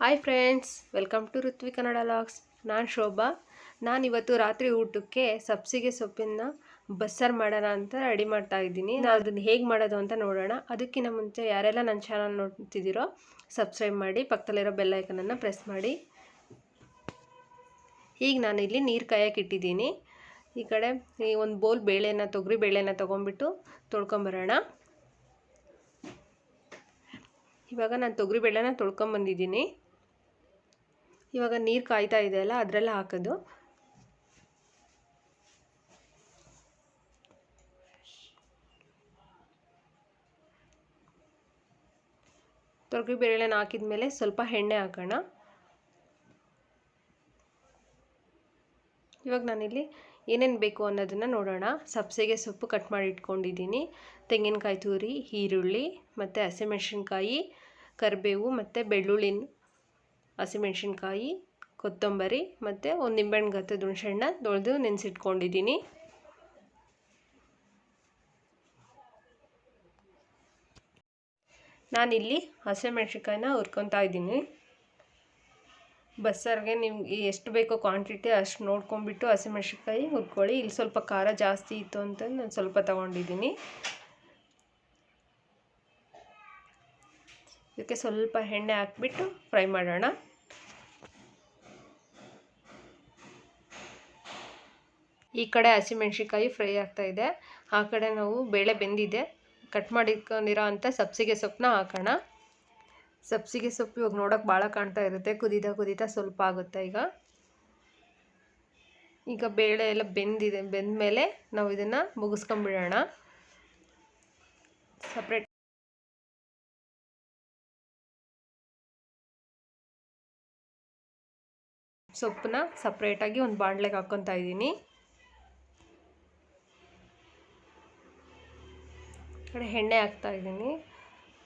Hi friends welcome to Ruthvi Kannada logs ನಾನು ಶೋಭಾ. ನಾನಿವತ್ತು ರಾತ್ರಿ ಊಟಕ್ಕೆ ಸಬ್ಸಿಗೆ ಸೊಪ್ಪಿನ ಬಸ್ಸಾರು ಮಾಡೋಣ ಅಂತ ರೆಡಿ ಮಾಡ್ತಾ ಇದ್ದೀನಿ. ನಾನು ಅದನ್ನು ಹೇಗೆ ಮಾಡೋದು ಅಂತ ನೋಡೋಣ. ಅದಕ್ಕಿಂತ ಮುಂಚೆ ಯಾರೆಲ್ಲ ನನ್ನ ಚಾನಲ್ ನೋಡ್ತಿದ್ದೀರೋ ಸಬ್ಸ್ಕ್ರೈಬ್ ಮಾಡಿ, ಪಕ್ಕದಲ್ಲಿರೋ ಬೆಲ್ ಐಕನನ್ನು ಪ್ರೆಸ್ ಮಾಡಿ. ಈಗ ನಾನಿಲ್ಲಿ ನೀರು ಕಾಯಕ್ಕೆ ಇಟ್ಟಿದ್ದೀನಿ. ಈ ಕಡೆ ಈ ಒಂದು ಬೋಲ್ ಬೇಳೆನ ತೊಗರಿ, ಬೇಳೆನ ತೊಗೊಂಬಿಟ್ಟು ತೊಳ್ಕೊಂಬರೋಣ. ಇವಾಗ ನಾನು ತೊಗರಿ, ಬೇಳೆನ ತೊಳ್ಕೊಂಬಂದಿದ್ದೀನಿ. ಇವಾಗ ನೀರು ಕಾಯ್ತಾ ಇದೆಯಲ್ಲ ಅದರಲ್ಲಿ ಹಾಕೋದು. ತೊಗರಿ ಬೇಳೆನ ಹಾಕಿದ ಮೇಲೆ ಸ್ವಲ್ಪ ಎಣ್ಣೆ ಹಾಕೋಣ. ಇವಾಗ ನಾನಿಲ್ಲಿ ಏನೇನು ಬೇಕು ಅನ್ನೋದನ್ನು ನೋಡೋಣ. ಸಬ್ಸಿಗೆ ಸೊಪ್ಪು ಕಟ್ ಮಾಡಿ ಇಟ್ಕೊಂಡಿದ್ದೀನಿ. ತೆಂಗಿನಕಾಯಿ ತುರಿ, ಈರುಳ್ಳಿ, ಮತ್ತು ಹಸಿಮೆಣಸಿನ್ಕಾಯಿ, ಕರಿಬೇವು, ಮತ್ತು ಬೆಳ್ಳುಳ್ಳಿನ ಹಸಿಮೆಣ್ಸಿನ್ಕಾಯಿ, ಕೊತ್ತಂಬರಿ ಮತ್ತು ಒಂದು ನಿಂಬೆಹಣ್ಣು ಗತ್ತದ ಹುಣಸೆಹಣ್ಣ ತೊಳೆದು ನೆನೆಸಿಟ್ಕೊಂಡಿದ್ದೀನಿ ನಾನಿಲ್ಲಿ ಹಸಿಮೆಣ್ಸಿನ್ಕಾಯಿನ ಹುರ್ಕೊತಾ ಇದ್ದೀನಿ. ಬಸ್ಸಾರಿಗೆ ನಿಮ್ಗೆ ಎಷ್ಟು ಬೇಕೋ ಕ್ವಾಂಟಿಟಿ ಅಷ್ಟು ನೋಡ್ಕೊಂಬಿಟ್ಟು ಹಸಿಮೆಣ್ಸಿನ್ಕಾಯಿ ಹುರ್ಕೊಳ್ಳಿ. ಇಲ್ಲಿ ಸ್ವಲ್ಪ ಖಾರ ಜಾಸ್ತಿ ಇತ್ತು ಅಂತ ನಾನು ಸ್ವಲ್ಪ ತಗೊಂಡಿದ್ದೀನಿ ಇದಕ್ಕೆ ಸ್ವಲ್ಪ ಎಣ್ಣೆ ಹಾಕ್ಬಿಟ್ಟು ಫ್ರೈ ಮಾಡೋಣ. ಈ ಕಡೆ ಹಸಿಮೆಣ್ಸಿನ್ಕಾಯಿ ಫ್ರೈ ಆಗ್ತಾ ಇದೆ. ಆ ಕಡೆ ನಾವು ಬೇಳೆ ಬೆಂದಿದೆ. ಕಟ್ ಮಾಡಿಕೊಂಡಿರೋ ಅಂಥ ಸಬ್ಸಿಗೆ ಸೊಪ್ಪನ್ನ ಹಾಕೋಣ. ಸಬ್ಸಿಗೆ ಸೊಪ್ಪು ಇವಾಗ ನೋಡೋಕೆ ಭಾಳ ಕಾಣ್ತಾ ಇರುತ್ತೆ. ಕುದೀತಾ ಕುದೀತಾ ಸ್ವಲ್ಪ ಆಗುತ್ತೆ ಈಗ. ಈಗ ಬೇಳೆ ಎಲ್ಲ ಬೆಂದಿದೆ. ಬೆಂದ ಮೇಲೆ ನಾವು ಇದನ್ನು ಮುಗಿಸ್ಕೊಂಬಿಡೋಣ. ಸಪ್ರೇಟ್ ಸೊಪ್ಪನ್ನ ಸಪ್ರೇಟಾಗಿ ಒಂದು ಬಾಣಲೆಗೆ ಹಾಕ್ಕೊತಾ ಇದ್ದೀನಿ ಕಡೆ ಎಣ್ಣೆ ಹಾಕ್ತಾ ಇದ್ದೀನಿ.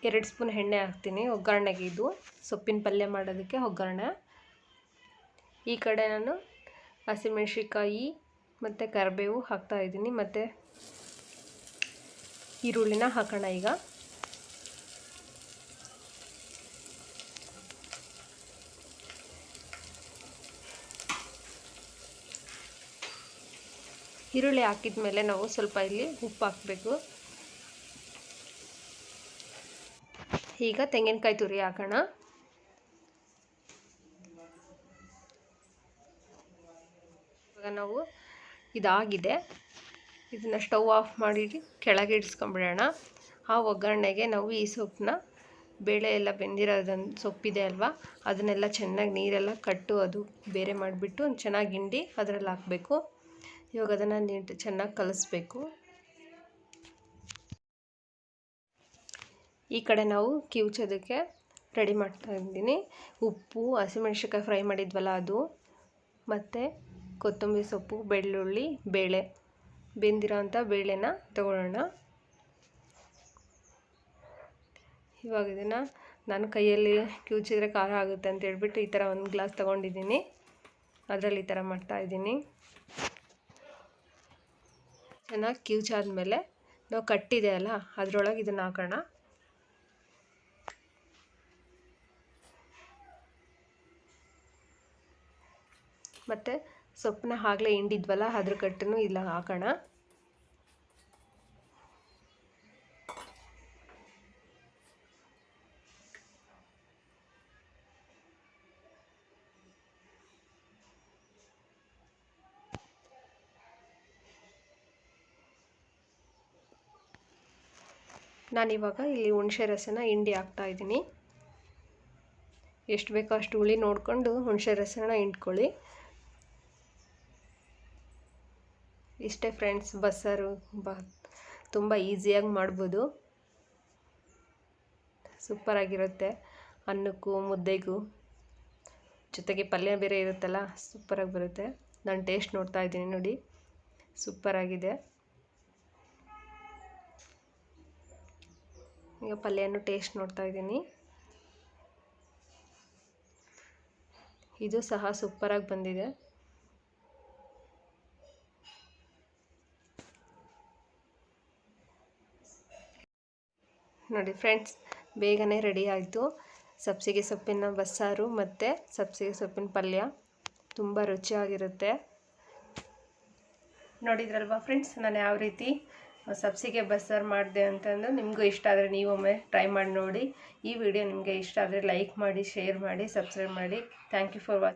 ಎರಡು ಸ್ಪೂನ್ ಎಣ್ಣೆ ಹಾಕ್ತೀನಿ. ಒಗ್ಗರಣೆಗೆ ಇದು. ಸೊಪ್ಪಿನ ಪಲ್ಯ ಮಾಡೋದಕ್ಕೆ ಒಗ್ಗರಣೆ. ಈ ಕಡೆ ನಾನು ಹಸಿಮೆಣ್ಸಿನ್ಕಾಯಿ ಮತ್ತು ಕರಿಬೇವು ಹಾಕ್ತಾ ಇದ್ದೀನಿ. ಮತ್ತು ಈರುಳ್ಳಿನ ಹಾಕೋಣ ಈಗ. ಈರುಳ್ಳಿ ಹಾಕಿದ ಮೇಲೆ ನಾವು ಸ್ವಲ್ಪ ಇಲ್ಲಿ ಉಪ್ಪು ಹಾಕಬೇಕು. ಈಗ ತೆಂಗಿನಕಾಯಿ ತುರಿ ಹಾಕೋಣ. ಇವಾಗ ನಾವು ಇದಾಗಿದೆ. ಇದನ್ನು ಸ್ಟವ್ ಆಫ್ ಮಾಡಿ ಕೆಳಗೆ ಇಡ್ಸ್ಕೊಂಬಿಡೋಣ. ಆ ಒಗ್ಗರಣೆಗೆ ನಾವು ಈ ಸೊಪ್ಪನ್ನ ಬೇಳೆ ಎಲ್ಲ ಬೆಂದಿರೋದನ್ನು ಸೊಪ್ಪಿದೆ ಅಲ್ವಾ? ಅದನ್ನೆಲ್ಲ ಚೆನ್ನಾಗಿ ನೀರೆಲ್ಲ ಕಟ್ಟು ಅದು ಬೇರೆ ಮಾಡಿಬಿಟ್ಟು ಚೆನ್ನಾಗಿ ಹಿಂಡಿ ಅದರಲ್ಲಿ ಹಾಕಬೇಕು. ಇವಾಗ ಅದನ್ನು ನೀಟ್ ಚೆನ್ನಾಗಿ ಕಲಿಸ್ಬೇಕು. ಈ ಕಡೆ ನಾವು ಕಿವುಚೋದಕ್ಕೆ ರೆಡಿ ಮಾಡ್ತಾ ಇದ್ದೀನಿ. ಉಪ್ಪು, ಹಸಿಮೆಣ್ಸಿನ್ಕಾಯಿ ಫ್ರೈ ಮಾಡಿದ್ವಲ್ಲ ಅದು. ಮತ್ತು ಕೊತ್ತಂಬರಿ ಸೊಪ್ಪು, ಬೆಳ್ಳುಳ್ಳಿ, ಬೇಳೆ. ಬೆಂದಿರೋ ಅಂಥ ಬೇಳೆನ ತಗೊಳ್ಳೋಣ. ಇವಾಗ ಇದನ್ನು ನಾನು ಕೈಯಲ್ಲಿ ಕಿವುಚಿದ್ರೆ ಖಾರ ಆಗುತ್ತೆ ಅಂತ ಹೇಳ್ಬಿಟ್ಟು ಈ ಥರ ಒಂದು ಗ್ಲಾಸ್ ತೊಗೊಂಡಿದ್ದೀನಿ. ಅದರಲ್ಲಿ ಈ ಥರ ಮಾಡ್ತಾಯಿದ್ದೀನಿ ಚೆನ್ನಾಗಿ ಕಿವುಚಾದ್ಮೇಲೆ ನಾವು ಕಟ್ಟಿದೆ ಅಲ್ಲ, ಅದರೊಳಗೆ ಇದನ್ನು ಹಾಕೋಣ. ಮತ್ತು ಸೊಪ್ಪನ್ನ ಆಗಲೇ ಹಿಂಡಿದ್ವಲ್ಲ, ಅದ್ರ ಕಟ್ಟನ್ನು ಇಲ್ಲ ಹಾಕೋಣ. ನಾನಿವಾಗ ಇಲ್ಲಿ ಹುಣಸೆ ರಸನ ಹಿಂಡಿ ಹಾಕ್ತಾಯಿದ್ದೀನಿ ಎಷ್ಟು ಬೇಕೋ ಅಷ್ಟು ಹುಳಿ ನೋಡಿಕೊಂಡು ಹುಣಸೆ ರಸನ ಹಿಂಡ್ಕೊಳ್ಳಿ. ಇಷ್ಟೇ ಫ್ರೆಂಡ್ಸ್ ಬಸ್ಸಾರು, ಬ, ತುಂಬ ಈಸಿಯಾಗಿ ಮಾಡ್ಬೋದು. ಸೂಪರಾಗಿರುತ್ತೆ ಅನ್ನಕ್ಕೂ, ಮುದ್ದೆಗೂ. ಜೊತೆಗೆ ಪಲ್ಯ ಬೇರೆ ಇರುತ್ತಲ್ಲ ಸೂಪರಾಗಿ ಬರುತ್ತೆ. ನಾನು ಟೇಸ್ಟ್ ನೋಡ್ತಾ ಇದ್ದೀನಿ ನೋಡಿ. ಸೂಪರಾಗಿದೆ ಈಗ ಪಲ್ಯನೂ ಟೇಸ್ಟ್ ನೋಡ್ತಾ ಇದ್ದೀನಿ. ಇದು ಸಹ ಸೂಪರಾಗಿ ಬಂದಿದೆ. ನೋಡಿ ಫ್ರೆಂಡ್ಸ್, ಬೇಗನೆ ರೆಡಿ ಆಯಿತು. ಸಬ್ಸಿಗೆ ಸೊಪ್ಪಿನ ಬಸ್ಸಾರು ಮತ್ತು ಸಬ್ಸಿಗೆ ಸೊಪ್ಪಿನ ಪಲ್ಯ. ತುಂಬ ರುಚಿಯಾಗಿರುತ್ತೆ. ನೋಡಿದ್ರಲ್ವಾ ಫ್ರೆಂಡ್ಸ್, ನಾನು ಯಾವ ರೀತಿ ಸಬ್ಸಿಗೆ ಬಸ್ಸಾರು ಮಾಡಿದೆ ಅಂತಂದು ನಿಮಗೂ ಇಷ್ಟ ಆದರೆ ನೀವೊಮ್ಮೆ ಟ್ರೈ ಮಾಡಿ ನೋಡಿ. ಈ ವಿಡಿಯೋ ನಿಮಗೆ ಇಷ್ಟ ಆದರೆ ಲೈಕ್ ಮಾಡಿ, ಶೇರ್ ಮಾಡಿ, ಸಬ್ಸ್ಕ್ರೈಬ್ ಮಾಡಿ. Thank you for watching